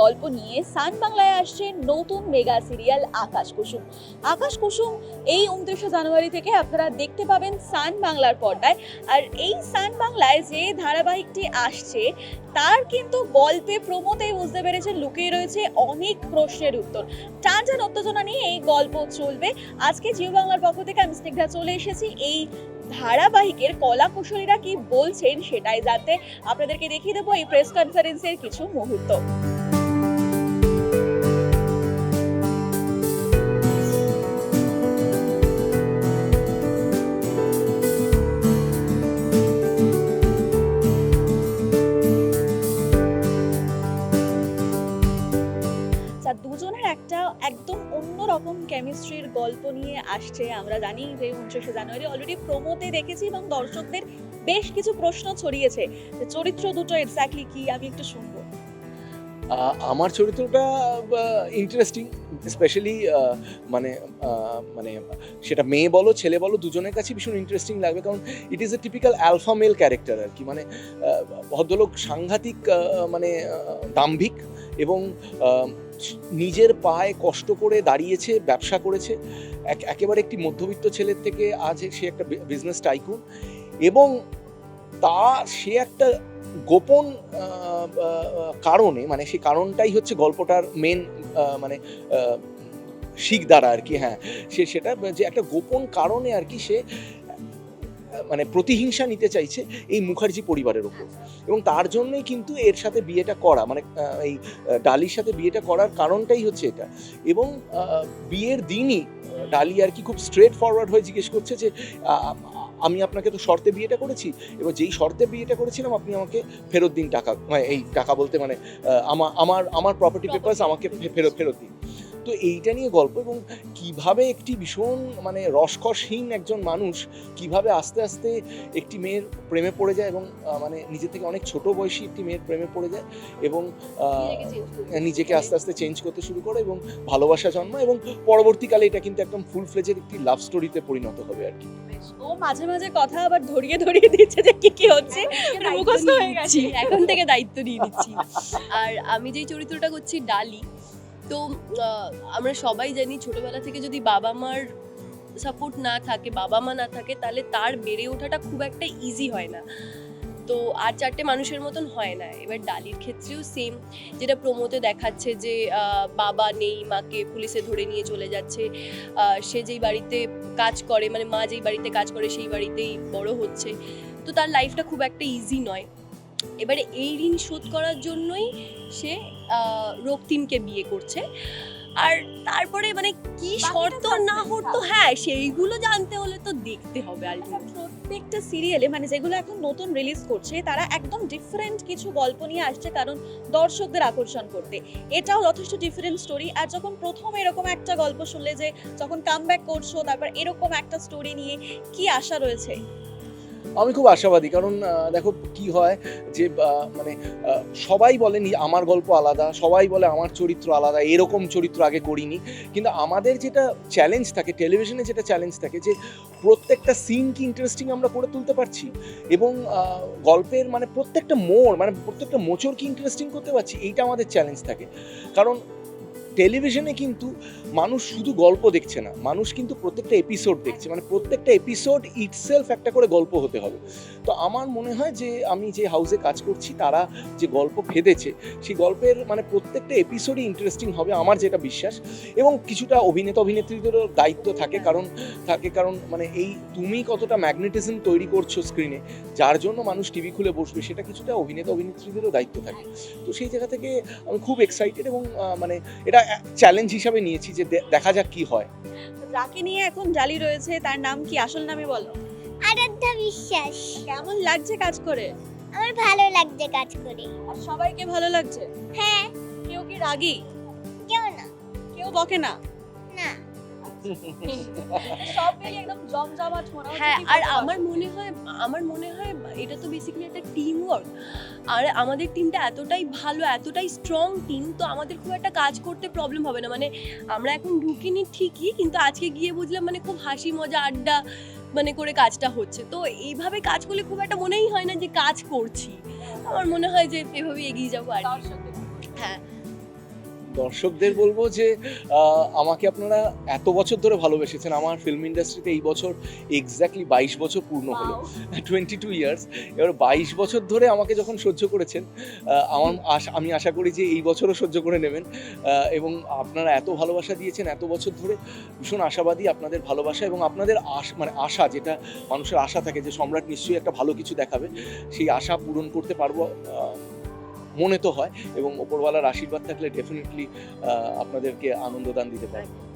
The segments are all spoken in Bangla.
গল্প নিয়ে সান বাংলায় আসছে নতুন মেগা সিরিয়াল আকাশ কুসুম। আকাশ কুসুম এই উনত্রিশে জানুয়ারি থেকে আপনারা দেখতে পাবেন সান বাংলার পর্দায়। আর এই সান বাংলায় যে ধারাবাহিকটি আসছে, তার কিন্তু গল্পে প্রমোতেই বুঝতে পেরেছে লুকিয়ে রয়েছে অনেক প্রশ্নের উত্তর। টান টান উত্তেজনা নিয়ে এই গল্প চলবে। আজকে জিও বাংলার পক্ষ থেকে আমি স্নিগ্ধা চলে এসেছি। এই ধারাবাহিকের কলা কুশলীরা কি বলছেন সেটাই জানতে আপনাদেরকে দেখিয়ে দেবো এই প্রেস কনফারেন্সের কিছু মুহূর্ত। কেমিস্ট্রির গল্প নিয়ে আসছে, আমরা জানি যে উনত্রিশে জানুয়ারি অলরেডি প্রমোতে দেখেছি এবং দর্শকদের বেশ কিছু প্রশ্ন ছড়িয়েছে। চরিত্র দুটো এক্স্যাক্টলি কি আমি একটু শুনব। আমার চরিত্রটা ইন্টারেস্টিং স্পেশালি মানে মানে সেটা মেয়ে বলো, ছেলে বলো, দুজনের কাছে ভীষণ ইন্টারেস্টিং লাগবে, কারণ it is a typical alpha male character আর কি। মানে ভদ্রলোক সাংঘাতিক মানে দাম্ভিক এবং নিজের পায়ে কষ্ট করে দাঁড়িয়েছে, ব্যবসা করেছে। এক- একেবারে একটি মধ্যবিত্ত ছেলের থেকে আজ সে একটা বিজনেস টাইকুন এবং তা, সে একটা গোপন কারণে মানে সেই কারণটাই হচ্ছে গল্পটার মেন মানে শিখ দ্বারা আর কি হ্যাঁ। সে সেটা, যে একটা গোপন কারণে আর কি সে মানে প্রতিহিংসা নিতে চাইছে এই মুখার্জি পরিবারের ওপর। এবং তার জন্যই কিন্তু এর সাথে বিয়েটা করা মানে এই ডালির সাথে বিয়েটা করার কারণটাই হচ্ছে এটা। এবং বিয়ের দিনই ডালি আর কি খুব স্ট্রেট ফরওয়ার্ড হয়ে জিজ্ঞেস করছে যে আমি আপনাকে তো শর্তে বিয়েটা করেছি, এবার যেই শর্তে বিয়েটা করেছিলাম আপনি আমাকে ফেরত দিন টাকা মানে এই টাকা বলতে মানে আমার আমার আমার প্রপার্টি পেপারস আমাকে ফেরত ফেরত দিন। তো এইটা নিয়ে গল্প এবং কীভাবে একটি ভীষণ মানে রসকসহীন একজন মানুষ কীভাবে আস্তে আস্তে একটি মেয়ের প্রেমে পড়ে যায় এবং মানে নিজে থেকে অনেক ছোট বয়সী একটি মেয়ের প্রেমে পড়ে যায় এবং নিজেকে আস্তে আস্তে চেঞ্জ করতে শুরু করে এবং ভালোবাসা জন্ম এবং পরবর্তীকালে এটা কিন্তু একদম ফুল ফ্লেজের একটি লাভ স্টোরিতে পরিণত হবে আর কি। ও মাঝে মাঝে কথা আবার ধরিয়ে ধরিয়ে দিচ্ছে যে কি কি হচ্ছে। মুখস্থ হয়ে গেছে। এখন থেকে দায়িত্ব নিয়ে নিচ্ছি আর আমি যেই চরিত্রটা করছি ডালি তো আমরা সবাই জানি ছোটবেলা থেকে যদি বাবা মার সাপোর্ট না থাকে বাবা মা না থাকে, তাহলে তার বেড়ে ওঠাটা খুব একটা ইজি হয় না। তো আর চারটে মানুষের মতন হয় না। এবার ডালির ক্ষেত্রেও সেম যেটা প্রমোতে দেখাচ্ছে যে বাবা নেই, মাকে পুলিশে ধরে নিয়ে চলে যাচ্ছে সে যেই বাড়িতে কাজ করে মানে মা যেই বাড়িতে কাজ করে, সেই বাড়িতেই বড় হচ্ছে। তো তার লাইফটা খুব একটা ইজি নয়। এবারে এই ঋণ শোধ করার জন্যই সে রক্তিমকে বিয়ে করছে। আর তারপরে মানে কি শর্ত না হতো হ্যাঁ সেইগুলো জানতে হলে তো দেখতে হবে প্রত্যেকটা সিরিয়ালে মানে যেগুলো এখন নতুন রিলিজ করছে তারা একদম ডিফারেন্ট কিছু গল্প নিয়ে আসছে কারণ দর্শকদের আকর্ষণ করতে। এটাও যথেষ্ট ডিফারেন্ট স্টোরি আর যখন প্রথম এরকম একটা গল্প শুনলে যে যখন কাম ব্যাক করছ তারপর এরকম একটা স্টোরি নিয়ে কি আশা রয়েছে? আমি খুব আশাবাদী, কারণ দেখো কি হয় যে মানে সবাই বলেন আমার গল্প আলাদা, সবাই বলে আমার চরিত্র আলাদা, এরকম চরিত্র আগে করিনি। কিন্তু আমাদের যেটা চ্যালেঞ্জ থাকে টেলিভিশনে যেটা চ্যালেঞ্জ থাকে যে, প্রত্যেকটা সিন কি ইন্টারেস্টিং আমরা করে তুলতে পারছি এবং গল্পের মানে প্রত্যেকটা মোড় মানে প্রত্যেকটা মোচর কি ইন্টারেস্টিং করতে পারছি, এইটা আমাদের চ্যালেঞ্জ থাকে। কারণ টেলিভিশনে কিন্তু মানুষ শুধু গল্প দেখছে না, মানুষ কিন্তু প্রত্যেকটা এপিসোড দেখছে মানে প্রত্যেকটা এপিসোড ইটসেলফ একটা করে গল্প হতে হবে। তো আমার মনে হয় যে আমি যে হাউসে কাজ করছি, তারা যে গল্প ফেদেছে সেই গল্পের মানে প্রত্যেকটা এপিসোডই ইন্টারেস্টিং হবে আমার যেটা বিশ্বাস। এবং কিছুটা অভিনেতা অভিনেত্রীদেরও দায়িত্ব থাকে, কারণ থাকে, কারণ মানে এই তুমি কতটা ম্যাগনেটিজম তৈরি করছ স্ক্রিনে যার জন্য মানুষ টিভি খুলে বসবে, সেটা কিছুটা অভিনেতা অভিনেত্রীদেরও দায়িত্ব থাকে। তো সেই জায়গা থেকে আমি খুব এক্সাইটেড এবং মানে এটা চ্যালেঞ্জ হিসাবে নিয়েছি যে দে- দেখা যাক কি হয়। যাকে নিয়ে এখন জালি রয়েছে তার নাম কি? আসল নামে বলো। আরাধ্যা বিশ্বাস। কেমন লাগছে কাজ করে? আমার ভালো লাগছে কাজ করে। আর সবাইকে ভালো লাগছে? হ্যাঁ। কেউ কি রাগী? কেউ না। কেউ বকে না? সব মিলিয়ে একদম জমজমাট মনে হচ্ছে হ্যাঁ আর আমার মনে হয় আমার মনে হয় এটা তো বেসিক্যালি একটা টিম ওয়ার্ক আর আমাদের টিমটা এতটাই ভালো এতটাই স্ট্রং টিম তো আমাদের খুব একটা কাজ করতে প্রবলেম হবে না। মানে আমরা এখন ঢুকিনি ঠিকই কিন্তু আজকে গিয়ে বুঝলাম মানে খুব হাসি মজা আড্ডা মানে করে কাজটা হচ্ছে। তো এইভাবে কাজ করলে খুব একটা মনেই হয় না যে কাজ করছি। আমার মনে হয় যে এভাবে এগিয়ে যাব আর কি। হ্যাঁ। দর্শকদের বলব যে আমাকে আপনারা এত বছর ধরে ভালোবেসেছেন। আমার ফিল্ম ইন্ডাস্ট্রিতে এই বছর এক্স্যাক্টলি বাইশ বছর পূর্ণ হলো। টোয়েন্টি টু ইয়ার্স এবার বাইশ বছর ধরে আমাকে যখন সহ্য করেছেন আমার আশা আমি আশা করি যে এই বছরও সহ্য করে নেবেন। এবং আপনারা এত ভালোবাসা দিয়েছেন এত বছর ধরে ভীষণ আশাবাদী আপনাদের ভালোবাসা এবং আপনাদের আশ মানে আশা যেটা মানুষের আশা থাকে যে সম্রাট নিশ্চয়ই একটা ভালো কিছু দেখাবে সেই আশা পূরণ করতে পারব মনে তো হয় এবং ওপরওয়ালার আশীর্বাদ থাকলে ডেফিনেটলি আপনাদেরকে আনন্দদান দিতে পারব।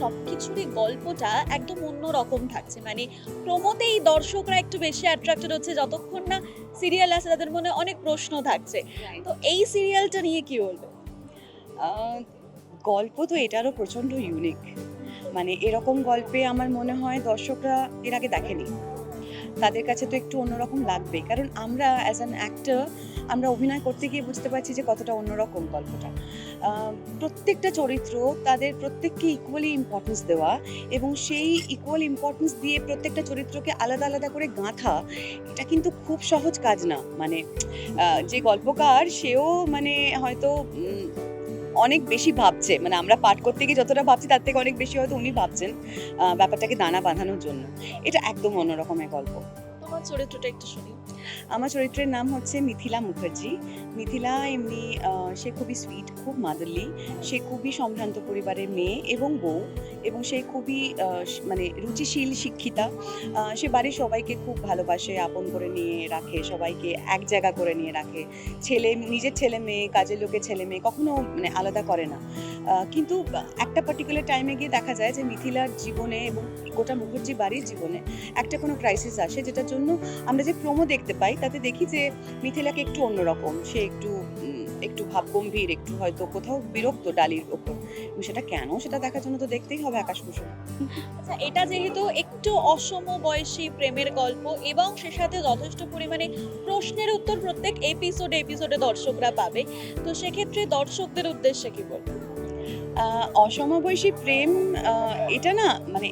সব কিছুরই গল্পটা একদম অন্য রকম থাকছে। মানে প্রমোতেই দর্শকরা একটু বেশি অ্যাট্রাক্টেড হচ্ছে যতক্ষণ না সিরিয়াল আছে তাদের মনে অনেক প্রশ্ন থাকছে। তো এই সিরিয়ালটা নিয়ে কি বলবে? গল্প তো এটারও প্রচণ্ড ইউনিক মানে এরকম গল্পে আমার মনে হয় দর্শকরা এর আগে দেখেনি। তাদের কাছে তো একটু অন্যরকম লাগবে। কারণ আমরা অ্যাজ অ্যান অ্যাক্টর আমরা অভিনয় করতে গিয়ে বুঝতে পারছি যে কতটা অন্যরকম গল্পটা। প্রত্যেকটা চরিত্র তাদের প্রত্যেককে ইকুয়ালি ইম্পর্টেন্স দেওয়া এবং সেই ইকুয়াল ইম্পর্টেন্স দিয়ে প্রত্যেকটা চরিত্রকে আলাদা আলাদা করে গাঁথা, এটা কিন্তু খুব সহজ কাজ না। মানে যে গল্পকার সেও মানে হয়তো অনেক বেশি ভাবছে। মানে আমরা পাঠ করতে গিয়ে যতটা ভাবছি তার থেকে অনেক বেশি হয়তো উনি ভাবছেন ব্যাপারটাকে দানা বাঁধানোর জন্য। এটা একদম অন্যরকমের গল্প। তোমার চরিত্রটা একটু শুনি। আমার চরিত্রের নাম হচ্ছে মিথিলা মুখার্জি। মিথিলা এমনি সে খুবই সুইট খুব মাদারলি সে খুবই সম্ভ্রান্ত পরিবারের মেয়ে এবং বউ এবং সে খুবই মানে রুচিশীল, শিক্ষিতা। সে বাড়ির সবাইকে খুব ভালোবাসে, আপন করে নিয়ে রাখে, সবাইকে এক জায়গা করে নিয়ে রাখে। ছেলে, নিজের ছেলে মেয়ে, কাজের লোকের ছেলে মেয়ে কখনো মানে আলাদা করে না। কিন্তু একটা পার্টিকুলার টাইমে গিয়ে দেখা যায় যে মিথিলার জীবনে এবং গোটা মুখার্জি বাড়ির জীবনে একটা কোনো ক্রাইসিস আসে যেটার জন্য আমরা যে প্রোমো দেখতে পাই তাতে দেখি যে মিথিলাকে একটু অন্যরকম। সে একটু একটু ভাবগম্ভীর একটু হয়তো কোথাও বিরক্ত ডালির ওপর। সেটা কেন সেটা দেখার জন্য তো দেখতেই হবে আকাশ কুসুম আচ্ছা এটা যেহেতু একটু অসম বয়সী প্রেমের গল্প এবং সে সাথে যথেষ্ট পরিমাণে প্রশ্নের উত্তর প্রত্যেক এপিসোডে এপিসোডে দর্শকরা পাবে তো সেক্ষেত্রে দর্শকদের উদ্দেশ্যে কি বলব? আহ, অসমবয়সী প্রেম আহ, এটা না মানে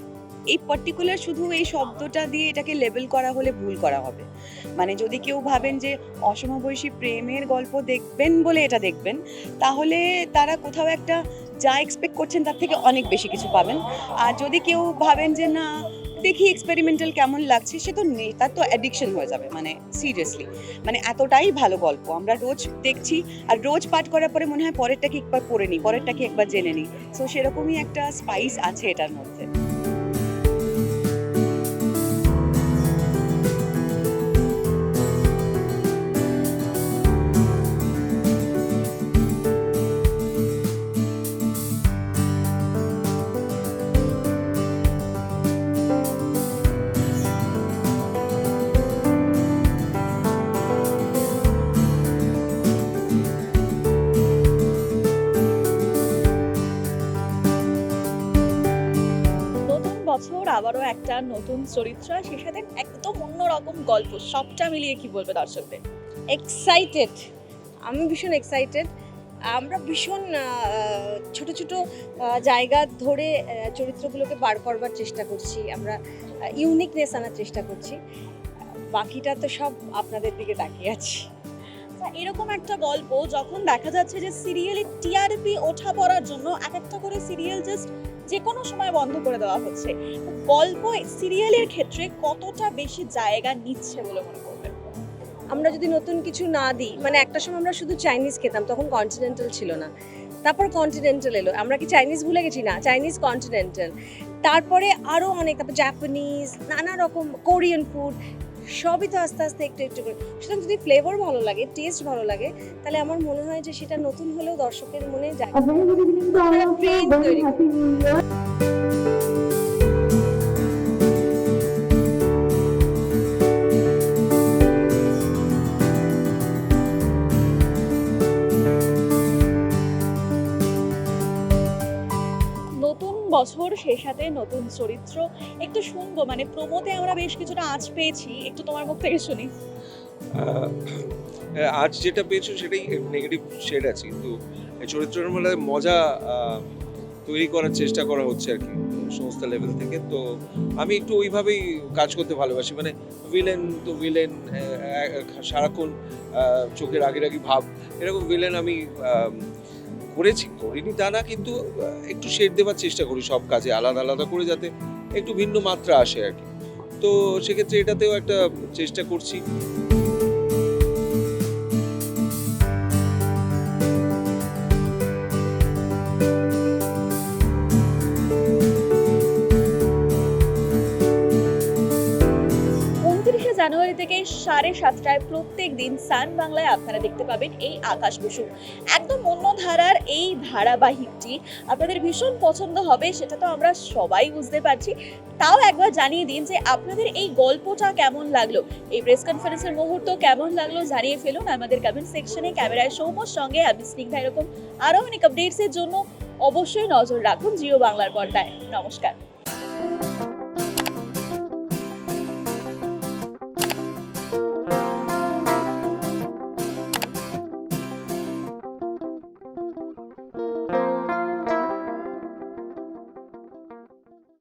এই পার্টিকুলার শুধু এই শব্দটা দিয়ে এটাকে লেবেল করা হলে ভুল করা হবে। মানে যদি কেউ ভাবেন যে অসমবয়সী প্রেমের গল্প দেখবেন বলে এটা দেখবেন, তাহলে তারা কোথাও একটা যা এক্সপেক্ট করছেন তার থেকে অনেক বেশি কিছু পাবেন। আর যদি কেউ ভাবেন যে না, দেখি এক্সপেরিমেন্টাল কেমন লাগছে, সে তো নেই, তার তো অ্যাডিকশন হয়ে যাবে মানে সিরিয়াসলি মানে এতটাই ভালো গল্প। আমরা রোজ দেখছি আর রোজ পাঠ করার পরে মনে হয় পরেরটাকে একবার পড়ে নিই, পরেরটাকে একবার জেনে নিই। সো সেরকমই একটা স্পাইস আছে এটার মধ্যে। আবারও একটা নতুন চরিত্র সে সাথে একদম অন্যরকম গল্প সবটা মিলিয়ে কি বলবে দর্শকদের? এক্সাইটেড আমি ভীষণ এক্সাইটেড আমরা ভীষণ ছোট ছোট জায়গা ধরে চরিত্রগুলোকে বার করবার চেষ্টা করছি। আমরা ইউনিকনেস আনার চেষ্টা করছি। বাকিটা তো সব আপনাদের দিকে তাকিয়ে আছি। এরকম একটা গল্প যখন দেখা যাচ্ছে যে সিরিয়ালে টিআরপি ওঠা পড়ার জন্য এক একটা করে সিরিয়াল জাস্ট যে কোনো সময় বন্ধ করে দেওয়া হচ্ছে। গল্প, সিরিয়ালের ক্ষেত্রে কতটা বেশি জায়গা নিচ্ছে বলে মনে করবেন? আমরা যদি নতুন কিছু না দিই মানে একটা সময় আমরা শুধু চাইনিজ খেতাম, তখন কন্টিনেন্টাল ছিল না। তারপর কন্টিনেন্টাল এলো। আমরা কি চাইনিজ ভুলে গেছি? না চাইনিজ কন্টিনেন্টাল তারপরে আরও অনেক, তারপর জাপানিজ নানা রকম কোরিয়ান ফুড সবই তো আস্তে আস্তে একটু একটু করে। সুতরাং যদি ফ্লেভার ভালো লাগে টেস্ট ভালো লাগে তাহলে আমার মনে হয় যে সেটা নতুন হলেও দর্শকের মনে যায়। বছর সেই সাথে নতুন চরিত্র। একটু শুনব মানে প্রমোতে আমরা বেশ কিছুটা আজ পেয়েছি একটু তোমার মুখ থেকে শুনি। আজ যেটা পেয়েছ সেটাই নেগেটিভ শেড আছে কিন্তু চরিত্রের মধ্যে মজা তৈরি করার চেষ্টা করা হচ্ছে আর কি সমস্ত লেভেল থেকে। তো আমি একটু ওইভাবেই কাজ করতে ভালোবাসি মানে ভিলেন তো ভিলেন সারাক্ষণ চোখের আগের আগে ভাব এরকম ভিলেন আম, করেছি, করিনি তা না, কিন্তু একটু শেড দেওয়ার চেষ্টা করি সব কাজে, আলাদা আলাদা করে যাতে একটু ভিন্ন মাত্রা আসে আর কি। তো সেক্ষেত্রে এটাতেও একটা চেষ্টা করছি। জানুয়ারি থেকে সাড়ে সাতটায় প্রত্যেক দিন সান বাংলায় আপনারা দেখতে পাবেন এই আকাশ বসু। একদম অন্য ধারার এই ধারাবাহিকটি। আপনাদের ভীষণ পছন্দ হবে, সেটা তো আমরা সবাই বুঝতে পারছি। তাও একবার জানিয়ে দিন যে আপনাদের এই গল্পটা কেমন লাগল? এই প্রেস কনফারেন্সের মুহূর্ত কেমন লাগল জানিয়ে ফেলুন আমাদের কমেন্ট সেকশনে ক্যামেরায় সৌম্যর সঙ্গে আমি স্নিগ্ধা, এরকম আরও অনেক আপডেটসের জন্য অবশ্যই নজর রাখুন জিও বাংলার পর্দায়। নমস্কার।